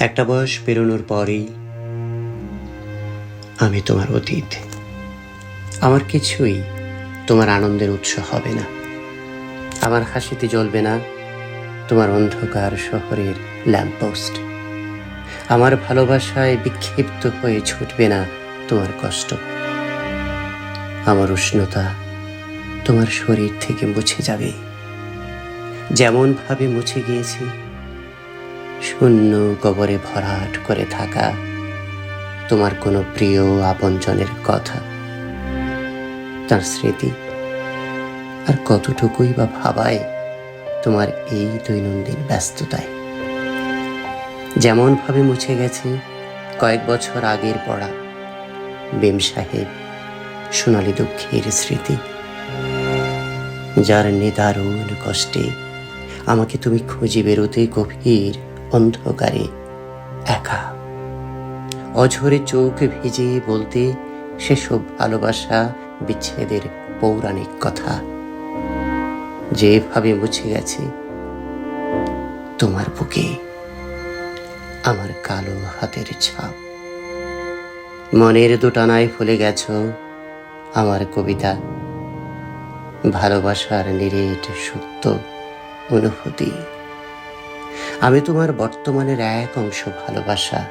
একটা বয়স পেরোনোর পরেই আমি তোমার অতীত। আমার কিছুই তোমার আনন্দের উৎস হবে না। আমার হাসিতে জ্বলবে না তোমার অন্ধকার শহরের ল্যাম্পপোস্ট আমার ভালোবাসায় বিক্ষিপ্ত হয়ে ছুটবে না তোমার কষ্ট। আমার উষ্ণতা তোমার শরীর থেকে মুছে যাবে। যেমনভাবে মুছে গিয়েছি শূন্য কবরে ভরাট করে থাকা তোমার কোনো প্রিয় আপনজনের কথা, তার স্মৃতি আর কতটুকুই বা ভাবায় তোমার এই দৈনন্দিন ব্যস্ততায়। যেমনভাবে মুছে গেছে কয়েক বছর আগের পড়া বেম সাহেব সোনালী দুঃখের স্মৃতি, যার নিদারুণ কষ্টে আমাকে তুমি খুঁজে বেরোতে গভীর অন্ধকারে একা। অঝরে চোখ ভিজে বলতে সেসব ভালোবাসা বিচ্ছেদের পৌরাণিক কথা। যেভাবে মুছে গেছে তোমার বুকে, আমার কালো হাতের ছাপ। মনের দুটানায় ফুলে গেছ আমার কবিতা। ভালোবাসার নিরেট সত্য অনুভূতি। আমি তোমার বর্তমানের এক অংশ ভালোবাসা।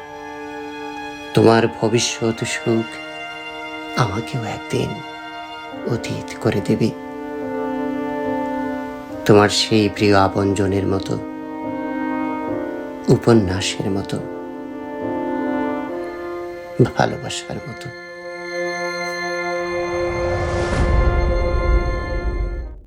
তোমার ভবিষ্যৎ সুখ আমাকেও একদিন অতীত করে দেবে। তোমার সেই প্রিয় আপনজনের মতো, উপন্যাসের মতো, ভালোবাসার মতো।